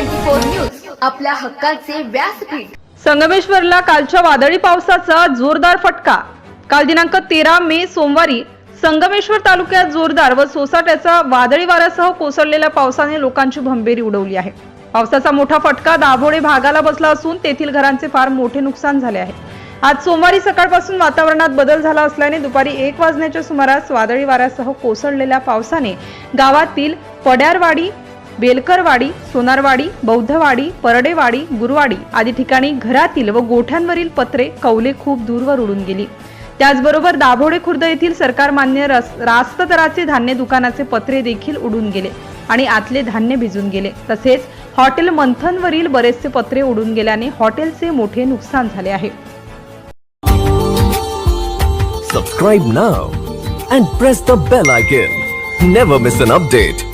Twenty four news आपल्या हक्काचे व्यासपीठ. संगमेश्वरला कालच्या वादळी पावसाचा जोरदार फटका. काल दिनांक तेरा मे सोमवारी संगमेश्वर तालुक्यात जोरदार व सोसाट्याचा वादळी वाऱ्यासह कोसळलेल्या पावसाने लोकांची भंबेरी उडवली आहे. पावसाचा मोठा फटका दाभोळे भागाला बसला असून तेथील घरांचे फार मोठे नुकसान झाले आहे. आज सोमवारी सकाळपासून वातावरणात बदल झाला असल्याने दुपारी एक वाजण्याच्या सुमारास वादळी वाऱ्यासह कोसळलेल्या पावसाने गावातील पड्यारवाडी बेलकरवाडी सोनारवाडी बौद्धवाडी परडेवाडी गुरुवाडी आदी ठिकाणी घरातील व गोठ्यांवरील पत्रे कौले खूप दूरवर उडून गेली. त्याचबरोबर दाभोडे खुर्द येथील सरकारमान्य रस- रास्त दराचे धान्य दुकानाचे पत्रे देखील उडून गेले आणि आतले धान्य भिजून गेले. तसेच हॉटेल मंथनवरील बरेचसे पत्रे उडून गेल्याने हॉटेलचे मोठे नुकसान झाले आहे. Subscribe now and press the bell icon never miss an update